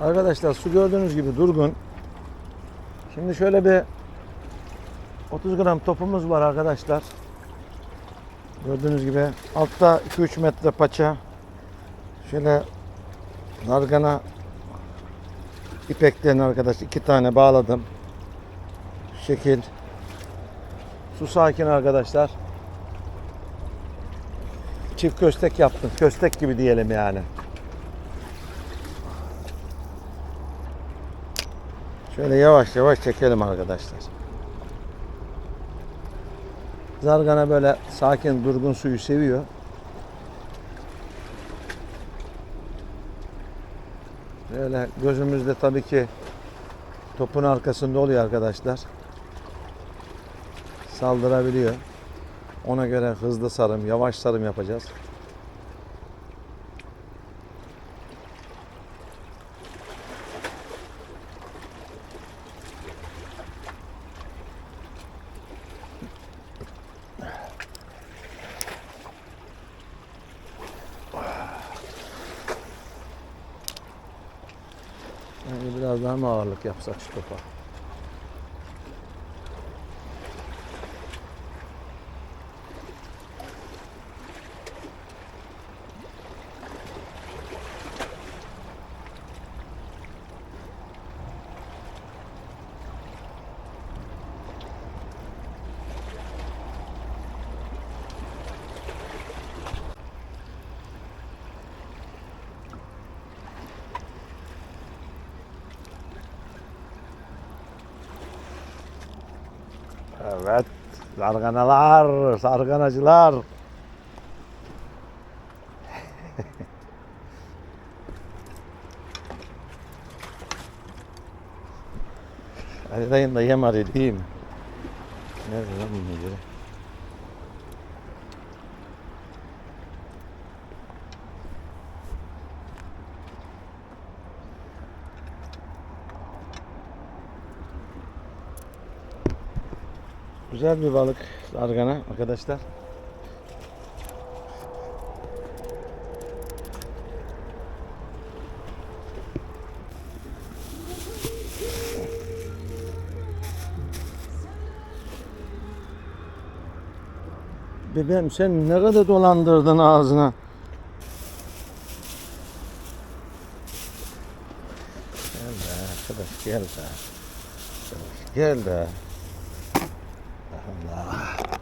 Arkadaşlar su gördüğünüz gibi durgun. Şimdi şöyle bir 30 gram topumuz var arkadaşlar. Gördüğünüz gibi altta 2-3 metre paça. Şöyle nargana ipeklerini arkadaş iki tane bağladım. Şu şekil. Su sakin arkadaşlar. Çift köstek yaptım. Köstek gibi diyelim yani. Şöyle yavaş yavaş çekelim arkadaşlar. Zargana böyle sakin durgun suyu seviyor. Böyle gözümüzde tabii ki topun arkasında oluyor arkadaşlar. Saldırabiliyor. Ona göre hızlı sarım, yavaş sarım yapacağız. Yani biraz daha mı ağırlık yapsak şu topa? Evet. Sarganalar, sarganacılar. Ali dayın da yem arıyor değil mi? Nerede lan bu Güzel bir balık sargana arkadaşlar. Bebeğim sen ne kadar dolandırdın ağzına. Gel be arkadaş gel. Arkadaş, Gel be. 怎么了